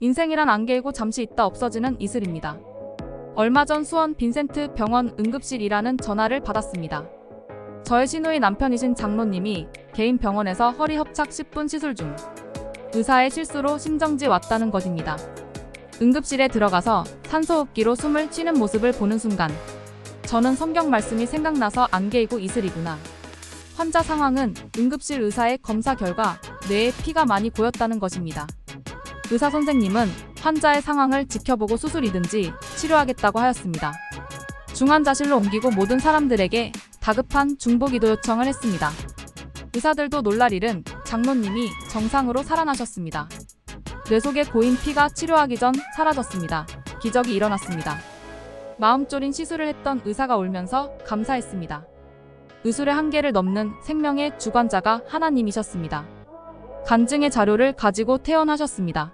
인생이란 안개이고 잠시 있다 없어지는 이슬입니다. 얼마 전 수원 빈센트 병원 응급실이라는 전화를 받았습니다. 저의 시누이 남편이신 장로님이 개인 병원에서 허리 협착 10분 시술 중 의사의 실수로 심정지 왔다는 것입니다. 응급실에 들어가서 산소호흡기로 숨을 쉬는 모습을 보는 순간 저는 성경 말씀이 생각나서 안개이고 이슬이구나. 환자 상황은 응급실 의사의 검사 결과 뇌에 피가 많이 고였다는 것입니다. 의사 선생님은 환자의 상황을 지켜보고 수술이든지 치료하겠다고 하였습니다. 중환자실로 옮기고 모든 사람들에게 다급한 중보기도 요청을 했습니다. 의사들도 놀랄 일은 장로님이 정상으로 살아나셨습니다. 뇌 속에 고인 피가 치료하기 전 사라졌습니다. 기적이 일어났습니다. 마음 졸인 시술을 했던 의사가 울면서 감사했습니다. 의술의 한계를 넘는 생명의 주관자가 하나님이셨습니다. 간증의 자료를 가지고 퇴원하셨습니다.